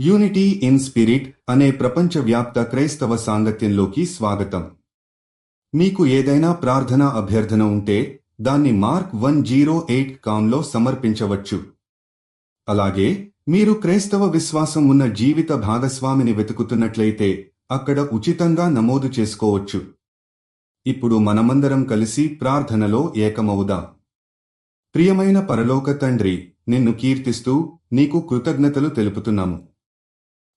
Unity in spirit అనే ప్రపంచవ్యాప్త క్రైస్తవ సాంగత్యంలోకి స్వాగతం. మీకు ఏదైనా ప్రార్థన అభ్యర్థన ఉంటే దాన్ని మార్క్ వన్ జీరో ఎయిట్ కామ్లో సమర్పించవచ్చు. అలాగే మీరు క్రైస్తవ విశ్వాసం ఉన్న జీవిత భాగస్వామిని వెతుకుతున్నట్లయితే అక్కడ ఉచితంగా నమోదు చేసుకోవచ్చు. ఇప్పుడు మనమందరం కలిసి ప్రార్థనలో ఏకమవుదాం. ప్రియమైన పరలోక తండ్రి నిన్ను కీర్తిస్తూ నీకు కృతజ్ఞతలు తెలుపుతున్నాము.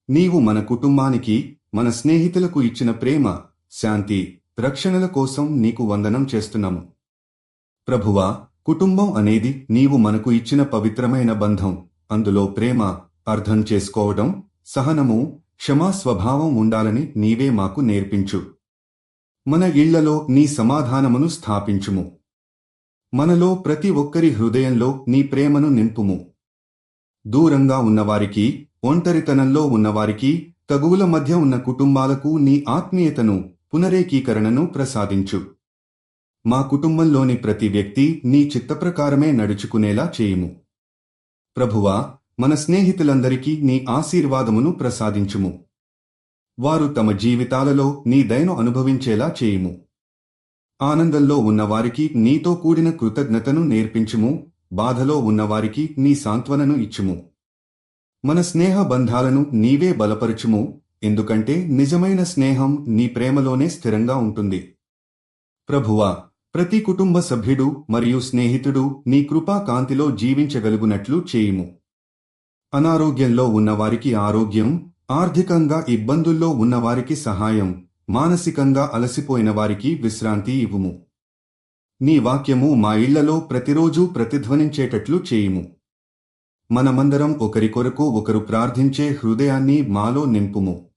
నీవు మన కుటుంబానికి మన స్నేహితులకు ఇచ్చిన ప్రేమ శాంతి రక్షణల కోసం నీకు వందనం చేస్తున్నాము. ప్రభువా కుటుంబం అనేది నీవు మనకు ఇచ్చిన పవిత్రమైన బంధం. అందులో ప్రేమ అర్థం చేసుకోవడం సహనము క్షమా స్వభావం ఉండాలని నీవే మాకు నేర్పించు. మన ఇళ్ళలో నీ సమాధానమును స్థాపించుము. మనలో ప్రతి ఒక్కరి హృదయంలో నీ ప్రేమను నింపుము. దూరంగా ఉన్నవారికి ఒంటరితనంలో ఉన్నవారికి తగువుల మధ్య ఉన్న కుటుంబాలకు నీ ఆత్మీయతను పునరేకీకరణను ప్రసాదించు. మా కుటుంబంలోని ప్రతి వ్యక్తి నీ చిత్తప్రకారమే నడుచుకునేలా చేయుము. ప్రభువా మన స్నేహితులందరికీ నీ ఆశీర్వాదమును ప్రసాదించుము. వారు తమ జీవితాలలో నీ దయను అనుభవించేలా చేయుము. ఆనందంలో ఉన్నవారికి నీతో కూడిన కృతజ్ఞతను నేర్పించుము. బాధలో ఉన్నవారికి నీ సాంత్వనను ఇచ్చుము. మన స్నేహ బంధాలను నీవే బలపరచుము ఎందుకంటే నిజమైన స్నేహం నీ ప్రేమలోనే స్థిరంగా ఉంటుంది. ప్రభువా ప్రతి కుటుంబ సభ్యుడు మరియు స్నేహితుడు నీ కృపా కాంతిలో జీవించగలుగునట్లు చేయుము. అనారోగ్యంలో ఉన్నవారికి ఆరోగ్యం ఆర్థికంగా ఇబ్బందుల్లో ఉన్నవారికి సహాయం మానసికంగా అలసిపోయిన వారికి విశ్రాంతి ఇవ్వుము. నీ వాక్యము మా ఇళ్ళలో ప్రతిరోజూ ప్రతిధ్వనించేటట్లు చేయుము. మనమందరం ఒకరి కొరకు ఒకరు ప్రార్థించే హృదయాన్ని మాలో నింపుము.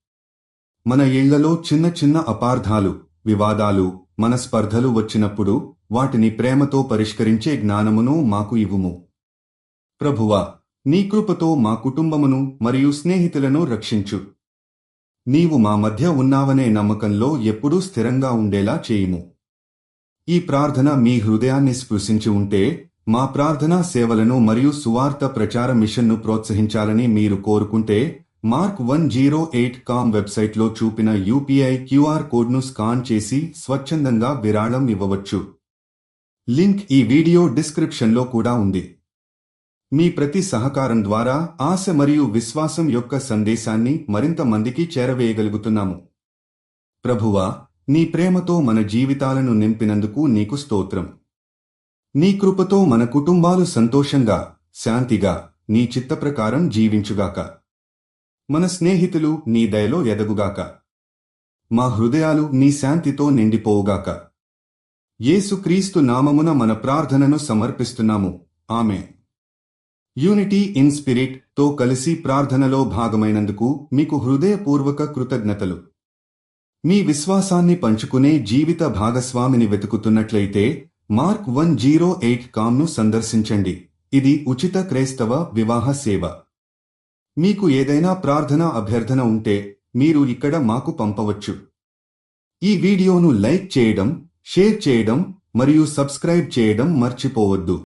మన ఇళ్ళలో చిన్న చిన్న అపార్థాలు వివాదాలు మన స్పర్ధలు వచ్చినప్పుడు వాటిని ప్రేమతో పరిష్కరించే జ్ఞానమును మాకు ఇవ్వుము. ప్రభువా నీ కృపతో మా కుటుంబమును మరియు స్నేహితులను రక్షించు. నీవు మా మధ్య ఉన్నావనే నమ్మకంలో ఎప్పుడూ స్థిరంగా ఉండేలా చేయుము. ఈ ప్రార్థన మీ హృదయాన్ని స్పృశించి ఉంటే మా ప్రార్థనా సేవలను మరియు సువార్త ప్రచార మిషన్ను ప్రోత్సహించాలని మీరు కోరుకుంటే Mark one zero eight com వెబ్సైట్లో చూపిన యూపీఐ క్యూఆర్ కోడ్ను స్కాన్ చేసి స్వచ్ఛందంగా విరాళం ఇవ్వవచ్చు. లింక్ ఈ వీడియో డిస్క్రిప్షన్లో కూడా ఉంది. మీ ప్రతి సహకారం ద్వారా ఆశ మరియు విశ్వాసం యొక్క సందేశాన్ని మరింత మందికి చేరవేయగలుగుతున్నాము. ప్రభువా నీ ప్రేమతో మన జీవితాలను నింపినందుకు నీకు స్తోత్రం. నీ కృపతో మన కుటుంబాలు సంతోషంగా శాంతిగా నీ చిత్త ప్రకారం జీవించుగాక. మన స్నేహితులు నీ దయలో ఎదగుగాక. మా హృదయాలు నీ శాంతితో నిండిపోవుగాక. యేసుక్రీస్తు నామమున మన ప్రార్థనను సమర్పిస్తున్నాము. ఆమె యూనిటీ ఇన్ స్పిరిట్తో కలిసి ప్రార్థనలో భాగమైనందుకు మీకు హృదయపూర్వక కృతజ్ఞతలు. మీ విశ్వాసాన్ని పంచుకునే జీవిత భాగస్వామిని వెతుకుతున్నట్లయితే మార్క్ వన్ జీరో ఎయిట్ కామ్ను సందర్శించండి. ఇది ఉచిత క్రైస్తవ వివాహ సేవ. మీకు ఏదైనా ప్రార్థన అభ్యర్థన ఉంటే మీరు ఇక్కడ మాకు పంపవచ్చు. ఈ వీడియోను లైక్ చేయడం షేర్ చేయడం మరియు సబ్స్క్రైబ్ చేయడం మర్చిపోవద్దు.